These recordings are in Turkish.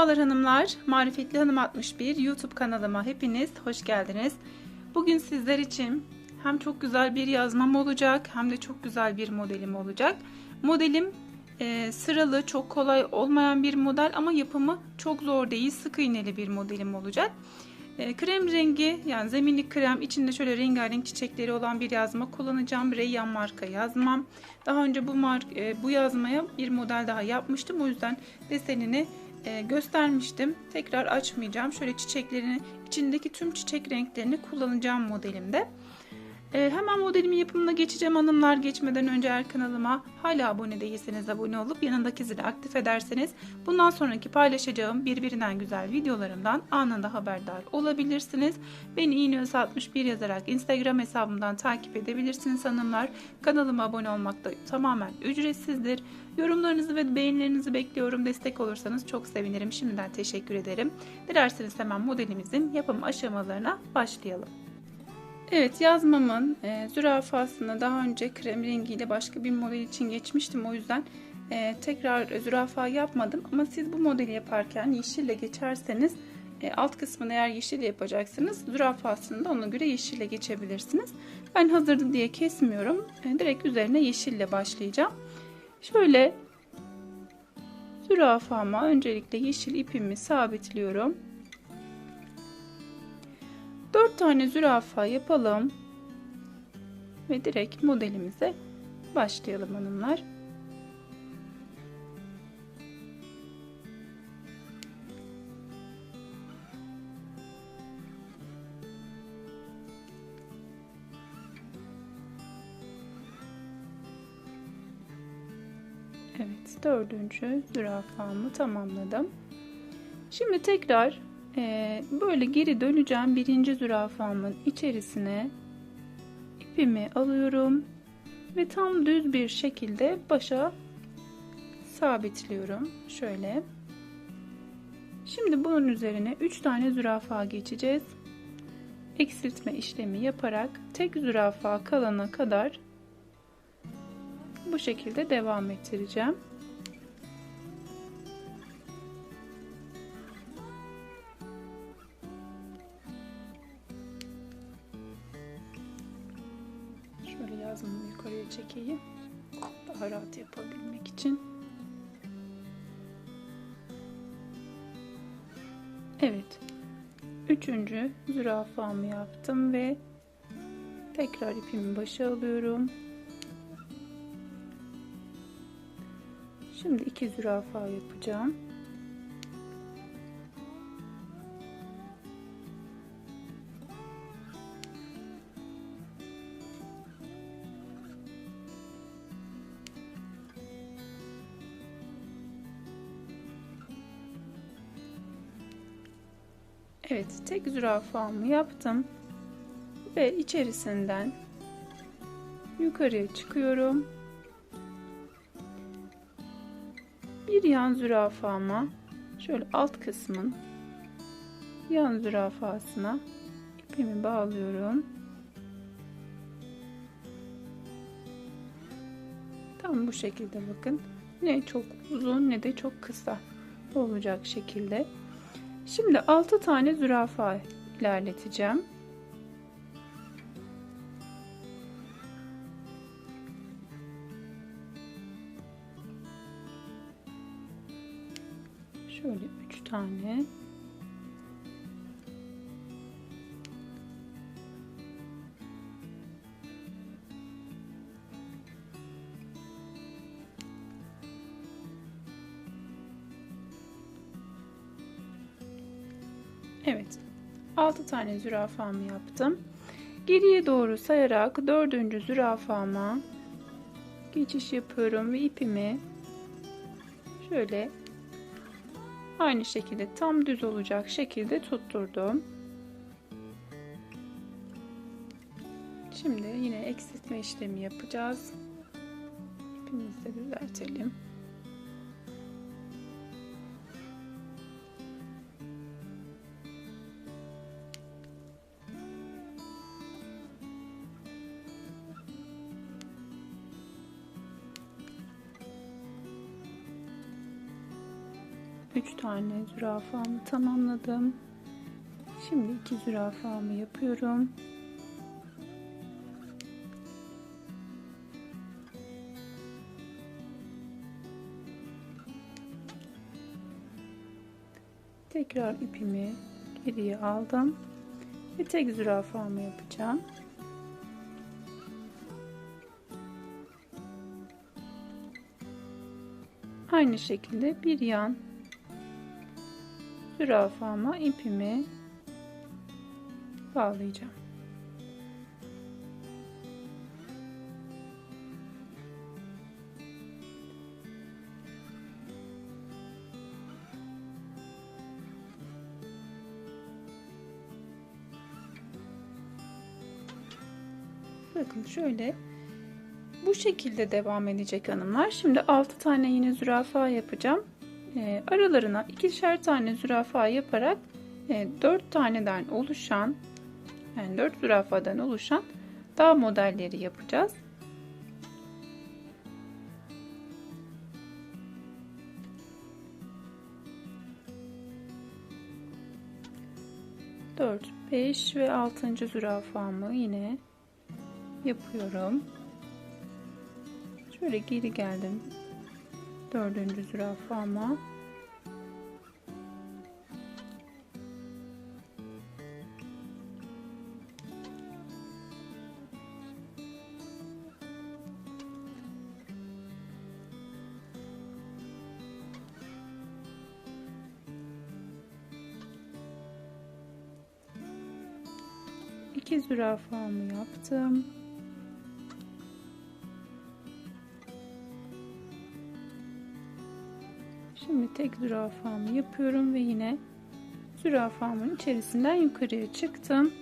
Merhabalar hanımlar. Marifetli Hanım 61 YouTube kanalıma hepiniz hoş geldiniz. Bugün sizler için hem çok güzel bir yazmam olacak hem de çok güzel bir modelim olacak. Modelim e, sıralı, çok kolay olmayan bir model ama yapımı çok zor değil, sık iğneli bir modelim olacak. E, krem rengi yani zeminlik krem içinde şöyle rengarenk çiçekleri olan bir yazma kullanacağım. Reyyan marka yazmam. Daha önce bu mark, e, bu yazmaya bir model daha yapmıştım. O yüzden desenini e, göstermiştim. Tekrar açmayacağım. Şöyle çiçeklerini, içindeki tüm çiçek renklerini kullanacağım modelimde. E, hemen modelimin yapımına geçeceğim hanımlar. Geçmeden önce eğer kanalıma hala abone değilseniz abone olup yanındaki zili aktif ederseniz bundan sonraki paylaşacağım birbirinden güzel videolarımdan anında haberdar olabilirsiniz. Beni iğneöz 61 yazarak Instagram hesabımdan takip edebilirsiniz hanımlar. Kanalıma abone olmak da tamamen ücretsizdir. Yorumlarınızı ve beğenilerinizi bekliyorum. Destek olursanız çok sevinirim. Şimdiden teşekkür ederim. Dilerseniz hemen modelimizin yapım aşamalarına başlayalım. Evet yazmamın e, zürafasını daha önce krem rengiyle başka bir model için geçmiştim. O yüzden e, tekrar zürafa yapmadım. Ama siz bu modeli yaparken yeşille geçerseniz e, alt kısmını eğer yeşil yapacaksınız zürafasını da ona göre yeşille geçebilirsiniz. Ben hazırdı diye kesmiyorum. E, direkt üzerine yeşille başlayacağım. Şöyle zürafama öncelikle yeşil ipimi sabitliyorum. 4 tane zürafa yapalım ve direkt modelimize başlayalım hanımlar. Evet dördüncü zürafamı tamamladım. Şimdi tekrar ee, böyle geri döneceğim birinci zürafamın içerisine ipimi alıyorum ve tam düz bir şekilde başa sabitliyorum. Şöyle. Şimdi bunun üzerine 3 tane zürafa geçeceğiz. Eksiltme işlemi yaparak tek zürafa kalana kadar bu şekilde devam ettireceğim yapabilmek için. Evet. Üçüncü zürafamı yaptım ve tekrar ipimi başa alıyorum. Şimdi iki zürafa yapacağım. Evet tek zürafamı yaptım ve içerisinden yukarıya çıkıyorum. Bir yan zürafama şöyle alt kısmın yan zürafasına ipimi bağlıyorum. Tam bu şekilde bakın. Ne çok uzun ne de çok kısa olacak şekilde. Şimdi 6 tane zürafa ilerleteceğim. Şöyle 3 tane tane zürafamı yaptım. Geriye doğru sayarak dördüncü zürafama geçiş yapıyorum ve ipimi şöyle aynı şekilde tam düz olacak şekilde tutturdum. Şimdi yine eksiltme işlemi yapacağız. İpimizi de düzeltelim. 3 tane zürafamı tamamladım. Şimdi iki zürafamı yapıyorum. Tekrar ipimi geriye aldım ve tek zürafamı yapacağım. Aynı şekilde bir yan zürafama ipimi bağlayacağım. Bakın şöyle bu şekilde devam edecek hanımlar. Şimdi 6 tane yine zürafa yapacağım. E, aralarına ikişer tane zürafa yaparak e, 4 taneden oluşan yani 4 zürafadan oluşan dağ modelleri yapacağız. Dört, beş ve altıncı zürafamı yine yapıyorum. Şöyle geri geldim. Dördüncü zürafama. İki zürafamı yaptım. Şimdi tek zürafamı yapıyorum ve yine zürafamın içerisinden yukarıya çıktım.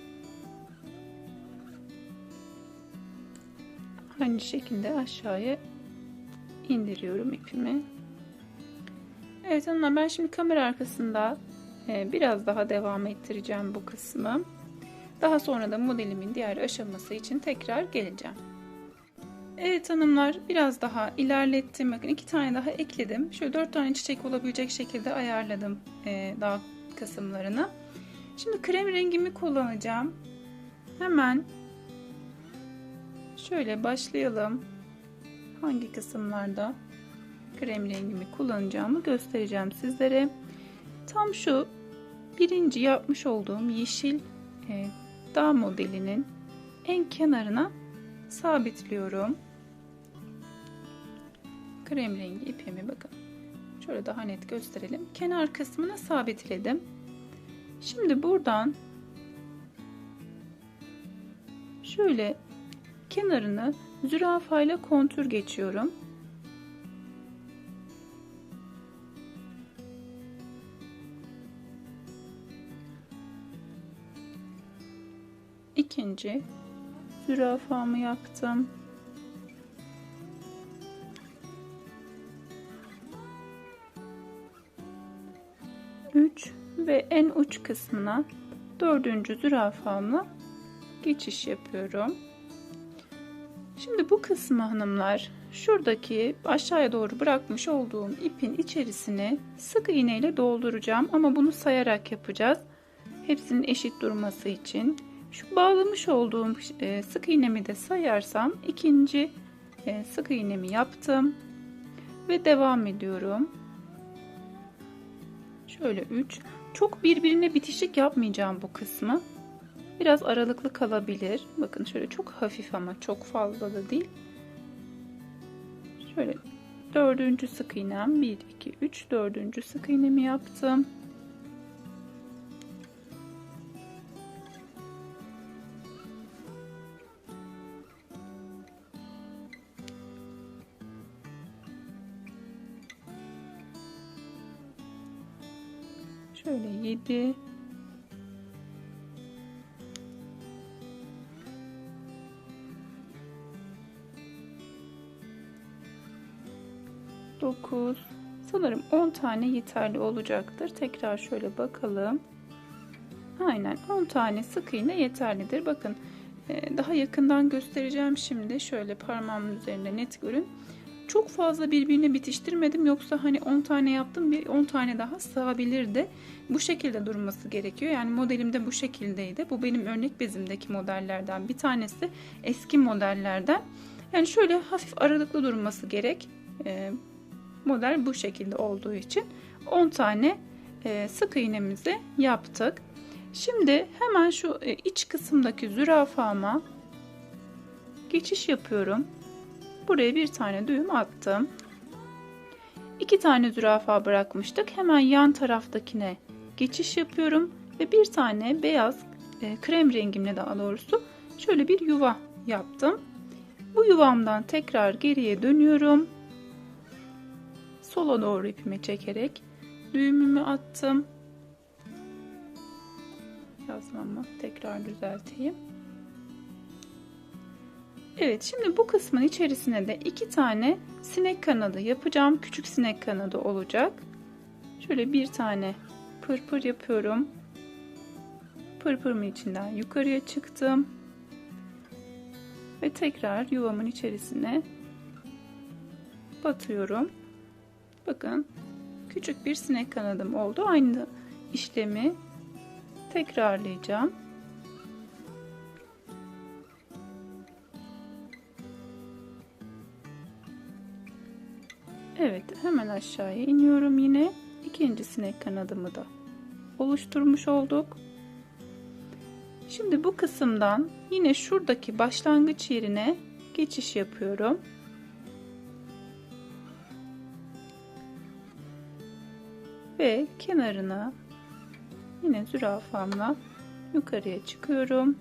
Aynı şekilde aşağıya indiriyorum ipimi. Evet hanımlar ben şimdi kamera arkasında e, biraz daha devam ettireceğim bu kısmı. Daha sonra da modelimin diğer aşaması için tekrar geleceğim. Evet hanımlar biraz daha ilerlettim. Bakın iki tane daha ekledim. Şöyle dört tane çiçek olabilecek şekilde ayarladım e, dağ kısımlarını. Şimdi krem rengimi kullanacağım. Hemen şöyle başlayalım. Hangi kısımlarda krem rengimi kullanacağımı göstereceğim sizlere. Tam şu birinci yapmış olduğum yeşil e, dağ modelinin en kenarına sabitliyorum krem rengi ipimi bakın. Şöyle daha net gösterelim. Kenar kısmına sabitledim. Şimdi buradan şöyle kenarını zürafayla kontür geçiyorum. İkinci zürafamı yaptım. 3 ve en uç kısmına dördüncü zürafamla geçiş yapıyorum. Şimdi bu kısmı hanımlar şuradaki aşağıya doğru bırakmış olduğum ipin içerisine sık iğne ile dolduracağım ama bunu sayarak yapacağız. Hepsinin eşit durması için. Şu bağlamış olduğum e, sık iğnemi de sayarsam ikinci e, sık iğnemi yaptım ve devam ediyorum. Şöyle 3. Çok birbirine bitişik yapmayacağım bu kısmı. Biraz aralıklı kalabilir. Bakın şöyle çok hafif ama çok fazla da değil. Şöyle dördüncü sık iğnem 1 2 3 dördüncü sık iğnemi yaptım. Şöyle 7 9 sanırım 10 tane yeterli olacaktır. Tekrar şöyle bakalım. Aynen 10 tane sık iğne yeterlidir. Bakın e, daha yakından göstereceğim şimdi. Şöyle parmağımın üzerinde net görün. Çok fazla birbirine bitiştirmedim yoksa hani 10 tane yaptım bir 10 tane daha sığabilirdi. Bu şekilde durması gerekiyor. Yani modelimde bu şekildeydi. Bu benim örnek bezimdeki modellerden bir tanesi. Eski modellerden. Yani şöyle hafif aralıklı durması gerek. E, model bu şekilde olduğu için 10 tane e, sık iğnemizi yaptık. Şimdi hemen şu e, iç kısımdaki zürafama geçiş yapıyorum. Buraya bir tane düğüm attım. İki tane zürafa bırakmıştık. Hemen yan taraftakine geçiş yapıyorum ve bir tane beyaz e, krem rengimle daha doğrusu şöyle bir yuva yaptım. Bu yuvamdan tekrar geriye dönüyorum. Sola doğru ipimi çekerek düğümümü attım. Yazmamı tekrar düzelteyim. Evet şimdi bu kısmın içerisine de iki tane sinek kanadı yapacağım. Küçük sinek kanadı olacak. Şöyle bir tane pırpır yapıyorum. Pırpırımın içinden yukarıya çıktım. Ve tekrar yuvamın içerisine batıyorum. Bakın küçük bir sinek kanadım oldu. Aynı işlemi tekrarlayacağım. Evet hemen aşağıya iniyorum yine. ikinci sinek kanadımı da oluşturmuş olduk. Şimdi bu kısımdan yine şuradaki başlangıç yerine geçiş yapıyorum. Ve kenarına yine zürafamla yukarıya çıkıyorum.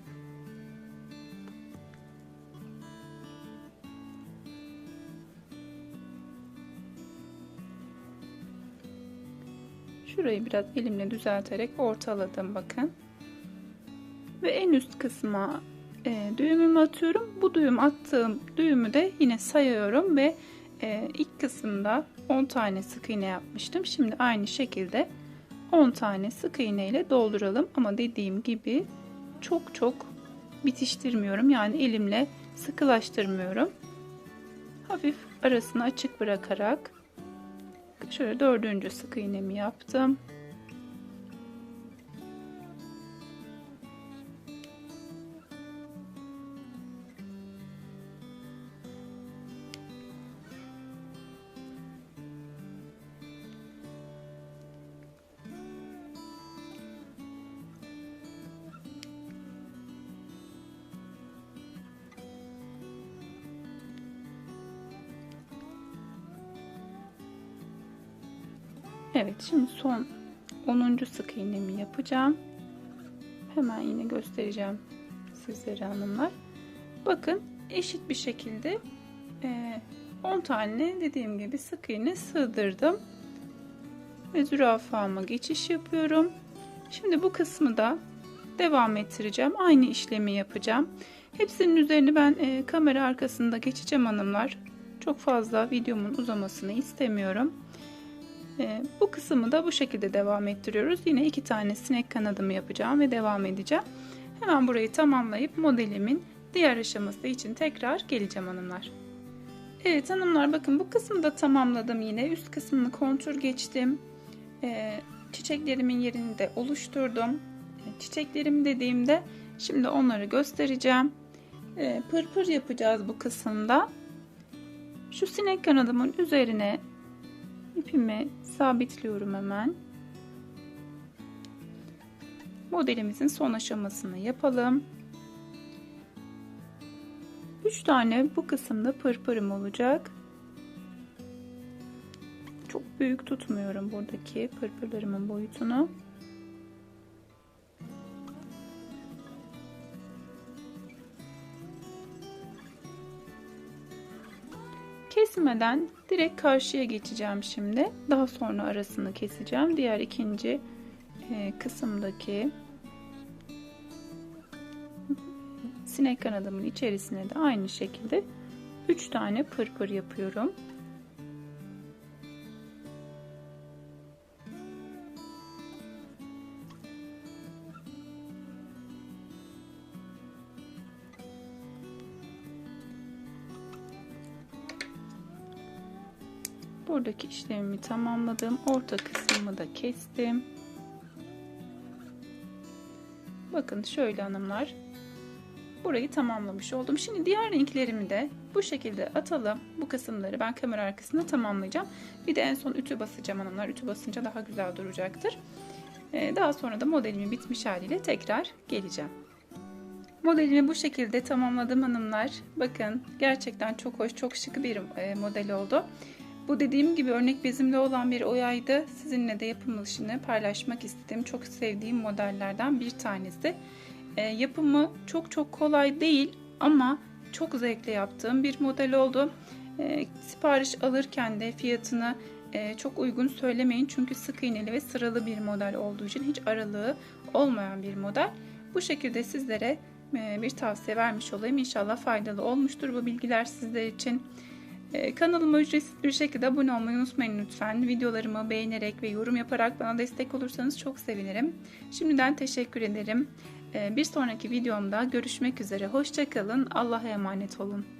Şurayı biraz elimle düzelterek ortaladım bakın. Ve en üst kısma e, düğümümü atıyorum. Bu düğüm attığım düğümü de yine sayıyorum ve e, ilk kısımda 10 tane sık iğne yapmıştım. Şimdi aynı şekilde 10 tane sık iğne ile dolduralım. Ama dediğim gibi çok çok bitiştirmiyorum. Yani elimle sıkılaştırmıyorum. Hafif arasını açık bırakarak şöyle dördüncü sık iğnemi yaptım. Evet şimdi son 10. sık iğnemi yapacağım. Hemen yine göstereceğim sizlere hanımlar. Bakın eşit bir şekilde 10 e, tane dediğim gibi sık iğne sığdırdım. Ve zürafama geçiş yapıyorum. Şimdi bu kısmı da devam ettireceğim. Aynı işlemi yapacağım. Hepsinin üzerini ben e, kamera arkasında geçeceğim hanımlar. Çok fazla videomun uzamasını istemiyorum. E, bu kısmı da bu şekilde devam ettiriyoruz. Yine iki tane sinek kanadımı yapacağım ve devam edeceğim. Hemen burayı tamamlayıp modelimin diğer aşaması için tekrar geleceğim hanımlar. Evet hanımlar bakın bu kısmı da tamamladım yine. Üst kısmını kontur geçtim. E, çiçeklerimin yerini de oluşturdum. E, çiçeklerim dediğimde şimdi onları göstereceğim. E, pırpır yapacağız bu kısımda. Şu sinek kanadımın üzerine ipimi sabitliyorum hemen. Modelimizin son aşamasını yapalım. 3 tane bu kısımda pırpırım olacak. Çok büyük tutmuyorum buradaki pırpırlarımın boyutunu. Kesmeden direkt karşıya geçeceğim şimdi. Daha sonra arasını keseceğim. Diğer ikinci e, kısımdaki sinek kanadımın içerisine de aynı şekilde 3 tane pırpır yapıyorum. Buradaki işlemimi tamamladım. Orta kısmımı da kestim. Bakın şöyle hanımlar. Burayı tamamlamış oldum. Şimdi diğer renklerimi de bu şekilde atalım. Bu kısımları ben kamera arkasında tamamlayacağım. Bir de en son ütü basacağım hanımlar. Ütü basınca daha güzel duracaktır. Ee, daha sonra da modelimi bitmiş haliyle tekrar geleceğim. Modelimi bu şekilde tamamladım hanımlar. Bakın gerçekten çok hoş, çok şık bir e, model oldu. Bu dediğim gibi örnek bezimde olan bir oyaydı. Sizinle de yapılışını paylaşmak istedim. Çok sevdiğim modellerden bir tanesi. E, yapımı çok çok kolay değil ama çok zevkle yaptığım bir model oldu. E, sipariş alırken de fiyatını e, çok uygun söylemeyin. Çünkü sık iğneli ve sıralı bir model olduğu için hiç aralığı olmayan bir model. Bu şekilde sizlere e, bir tavsiye vermiş olayım. İnşallah faydalı olmuştur bu bilgiler sizler için. Ee, kanalıma ücretsiz bir şekilde abone olmayı unutmayın lütfen. Videolarımı beğenerek ve yorum yaparak bana destek olursanız çok sevinirim. Şimdiden teşekkür ederim. Ee, bir sonraki videomda görüşmek üzere. Hoşçakalın. Allah'a emanet olun.